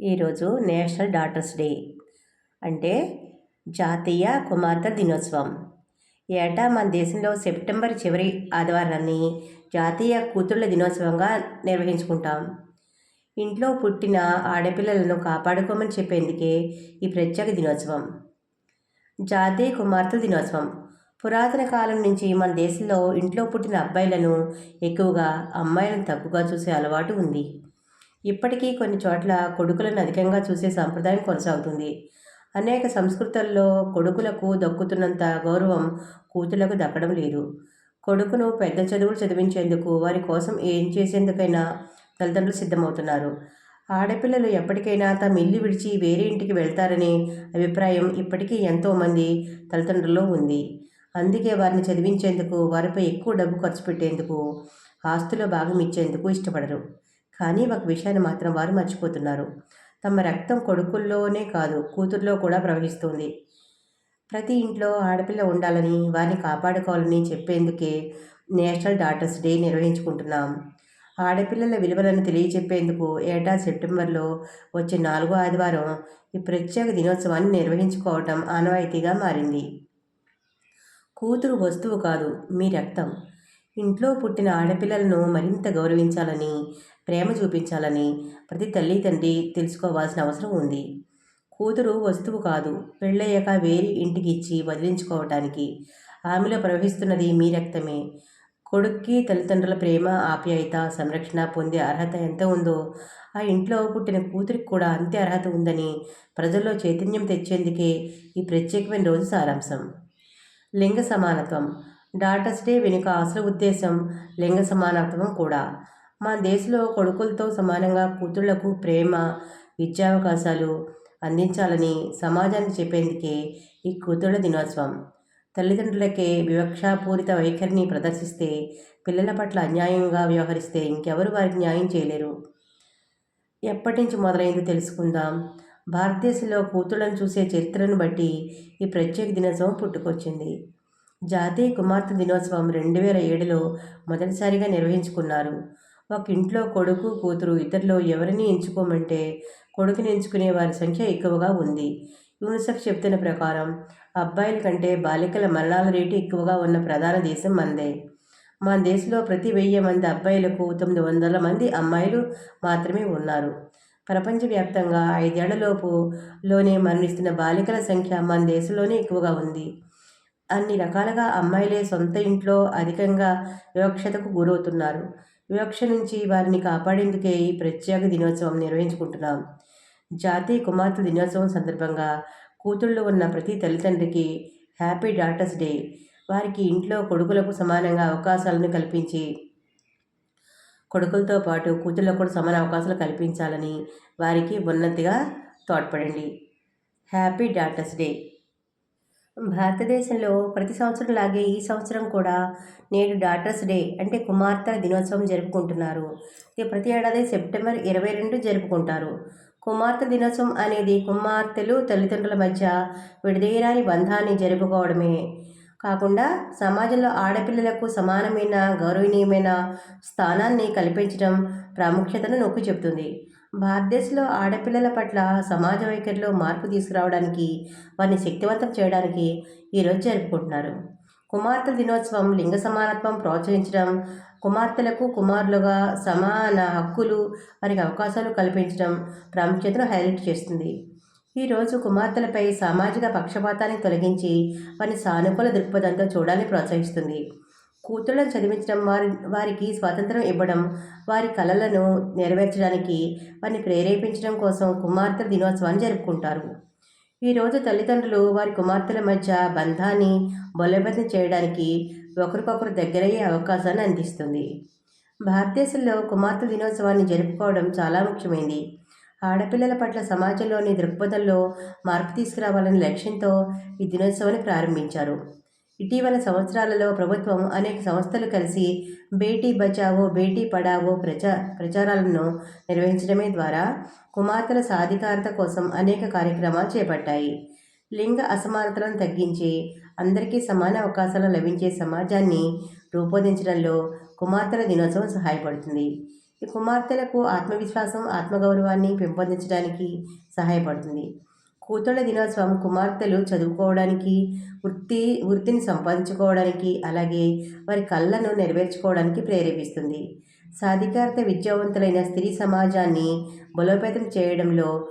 ఈరోజు national daughters day అంటే జాతీయ కుమార్తె దినోత్సవం. ఏటా మన దేశంలో సెప్టెంబర్ చివరి ఆదివారాన్ని జాతీయ కూతుళ్ళ దినోత్సవంగా నిర్వహించుకుంటాం. ఇంట్లో పుట్టిన ఆడపిల్లలను కాపాడుకోమని చెప్పేందుకే ఈ ప్రత్యేక దినోత్సవం. జాతీయ కుమార్తెల దినోత్సవం. పురాతన కాలం నుంచి మన దేశంలో ఇంట్లో పుట్టిన అబ్బాయిలను ఎక్కువగా అమ్మాయిలను తక్కువగా చూసే అలవాటు ఉంది. ఇప్పటికీ కొన్ని చోట్ల కొడుకులను అధికంగా చూసే సాంప్రదాయం కొనసాగుతుంది. అనేక సంస్కృతుల్లో కొడుకులకు దక్కుతున్నంత గౌరవం కూతుళ్ళకు దక్కడం లేదు. కొడుకును పెద్ద చదువులు చదివించేందుకు వారి కోసం ఏం చేసేందుకైనా తల్లిదండ్రులు సిద్ధమవుతున్నారు. ఆడపిల్లలు ఎప్పటికైనా తమ ఇల్లు విడిచి వేరే ఇంటికి వెళ్తారనే అభిప్రాయం ఇప్పటికీ ఎంతోమంది తల్లిదండ్రుల్లో ఉంది. అందుకే వారిని చదివించేందుకు వారిపై ఎక్కువ డబ్బు ఖర్చు పెట్టేందుకు ఆస్తులో భాగం ఇచ్చేందుకు ఇష్టపడరు. కానీ ఒక విషయాన్ని మాత్రం వారు మర్చిపోతున్నారు. తమ రక్తం కొడుకుల్లోనే కాదు కూతుర్లో కూడా ప్రవహిస్తుంది. ప్రతి ఇంట్లో ఆడపిల్ల ఉండాలని వారిని కాపాడుకోవాలని చెప్పేందుకే నేషనల్ డాటర్స్ డే నిర్వహించుకుంటున్నాం. ఆడపిల్లల విలువలను తెలియచెప్పేందుకు ఏటా సెప్టెంబర్లో వచ్చే నాలుగో ఆదివారం ఈ ప్రత్యేక దినోత్సవాన్ని నిర్వహించుకోవటం ఆనవాయితీగా మారింది. కూతురు వస్తువు కాదు మీ రక్తం. ఇంట్లో పుట్టిన ఆడపిల్లలను మరింత గౌరవించాలని ప్రేమ చూపించాలని ప్రతి తల్లి తండ్రి తెలుసుకోవాల్సిన అవసరం ఉంది. కూతురు వస్తువు కాదు. పెళ్ళయ్యాక వేరే ఇంటికి ఇచ్చి వదిలించుకోవటానికి ఆమెలో ప్రవహిస్తున్నది మీ రక్తమే. కొడుక్కి తల్లిదండ్రుల ప్రేమ ఆప్యాయత సంరక్షణ పొందే అర్హత ఎంత ఉందో ఆ ఇంట్లో పుట్టిన కూతురికి కూడా అంతే అర్హత ఉందని ప్రజల్లో చైతన్యం తెచ్చేందుకే ఈ ప్రత్యేకమైన రోజు సారాంశం. లింగ సమానత్వం. డాటర్స్ డే వెనుక అసలు ఉద్దేశం లింగ సమానత్వం కూడా. మన దేశంలో కొడుకులతో సమానంగా కూతుళ్ళకు ప్రేమ విద్యావకాశాలు అందించాలని సమాజానికి చెప్పేందుకే ఈ కూతుళ్ళ దినోత్సవం. తల్లిదండ్రులకే వివక్షాపూరిత వైఖరిని ప్రదర్శిస్తే పిల్లల పట్ల అన్యాయంగా వ్యవహరిస్తే ఇంకెవరు వారికి న్యాయం చేయలేరు? ఎప్పటి నుంచి మొదలైందో తెలుసుకుందాం. భారతదేశంలో కూతుళ్ళను చూసే చరిత్రను బట్టి ఈ ప్రత్యేక దినోత్సవం పుట్టుకొచ్చింది. జాతీయ కుమార్తె దినోత్సవం రెండు వేల ఏడులో మొదటిసారిగా నిర్వహించుకున్నారు. ఒక ఇంట్లో కొడుకు కూతురు ఇద్దరిలో ఎవరిని ఎంచుకోమంటే కొడుకుని ఎంచుకునే వారి సంఖ్య ఎక్కువగా ఉంది. యూనిసెఫ్ చెప్తున్న ప్రకారం అబ్బాయిల కంటే బాలికల మరణాల రేటు ఎక్కువగా ఉన్న ప్రధాన దేశం మనదే మన దేశంలో ప్రతి వెయ్యి మంది అబ్బాయిలకు తొమ్మిది వందల మంది అమ్మాయిలు మాత్రమే ఉన్నారు. ప్రపంచవ్యాప్తంగా ఐదేళ్ళలోపులోనే మరణిస్తున్న బాలికల సంఖ్య మన దేశంలోనే ఎక్కువగా ఉంది. అన్ని రకాలుగా అమ్మాయిలే సొంత ఇంట్లో అధికంగా వివక్షతకు గురవుతున్నారు. వివక్ష నుంచి వారిని కాపాడేందుకే ఈ ప్రత్యేక దినోత్సవం నిర్వహించుకుంటున్నాం. జాతీయ కుమార్తె దినోత్సవం సందర్భంగా కూతుళ్ళు ఉన్న ప్రతి తల్లిదండ్రికి హ్యాపీ డాటర్స్ డే. వారికి ఇంట్లో కొడుకులకు సమానంగా అవకాశాలను కల్పించి కొడుకులతో పాటు కూతుళ్ళకు కూడా సమాన అవకాశాలు కల్పించాలని వారికి ఉన్నతిగా తోడ్పడండి. Happy daughters day. భారతదేశంలో ప్రతి సంవత్సరం లాగే ఈ సంవత్సరం కూడా నేడు డాటర్స్ డే అంటే కుమార్తెల దినోత్సవం జరుపుకుంటున్నారు. ఇది ప్రతి ఏడాది సెప్టెంబర్ ఇరవై రెండు జరుపుకుంటారు. కుమార్తె దినోత్సవం అనేది కుమార్తెలు తల్లిదండ్రుల మధ్య విడదీయరాని బంధాన్ని జరుపుకోవడమే. కాకుండా సమాజంలో ఆడపిల్లలకు సమానమైన గౌరవనీయమైన స్థానాన్ని కల్పించడం ప్రాముఖ్యతను నొక్కి చెబుతుంది. భారతదేశంలో ఆడపిల్లల పట్ల సమాజ వైఖరిలో మార్పు తీసుకురావడానికి వారిని శక్తివంతం చేయడానికి ఈరోజు జరుపుకుంటున్నారు. కుమార్తె దినోత్సవం లింగ సమానత్వం ప్రోత్సహించడం కుమార్తెలకు కుమారులుగా సమాన హక్కులు వారికి అవకాశాలు కల్పించడం ప్రాముఖ్యతను హైలైట్ చేస్తుంది. ఈరోజు కుమార్తెలపై సామాజిక పక్షపాతాన్ని తొలగించి వారిని సానుకూల దృక్పథంతో చూడాలని ప్రోత్సహిస్తుంది. కూతుళ్ళను చదివించడం వారి వారికి స్వాతంత్రం ఇవ్వడం వారి కళలను నెరవేర్చడానికి వారిని ప్రేరేపించడం కోసం కుమార్తెల దినోత్సవాన్ని జరుపుకుంటారు. ఈరోజు తల్లిదండ్రులు వారి కుమార్తెల మధ్య బంధాన్ని బలోపేతం చేయడానికి ఒకరికొకరు దగ్గరయ్యే అవకాశాన్ని అందిస్తుంది. భారతదేశంలో కుమార్తె దినోత్సవాన్ని జరుపుకోవడం చాలా ముఖ్యమైనది ఆడపిల్లల పట్ల సమాజంలోని దృక్పథంలో మార్పు తీసుకురావాలనే లక్ష్యంతో ఈ దినోత్సవాన్ని ప్రారంభించారు. ఇటీవల సంవత్సరాలలో ప్రభుత్వం అనేక సంస్థలు కలిసి బేటీ బచావో బేటీ పడావో ప్రచా ప్రచారాలను నిర్వహించడమే ద్వారా కుమార్తెల సాధికారత కోసం అనేక కార్యక్రమాలు చేపట్టాయి. లింగ అసమానతలను తగ్గించి అందరికీ సమాన అవకాశాలు లభించే సమాజాన్ని రూపొందించడంలో కుమార్తెల దినోత్సవం సహాయపడుతుంది. ఈ కుమార్తెలకు ఆత్మవిశ్వాసం ఆత్మగౌరవాన్ని పెంపొందించడానికి సహాయపడుతుంది. కూతుళ్ళ దినోత్సవం కుమార్తెలు చదువుకోవడానికి వృత్తి వృత్తిని సంపాదించుకోవడానికి అలాగే వారి కళ్ళను నెరవేర్చుకోవడానికి ప్రేరేపిస్తుంది. సాధికారత విద్యావంతులైన స్త్రీ సమాజాన్ని బలోపేతం చేయడంలో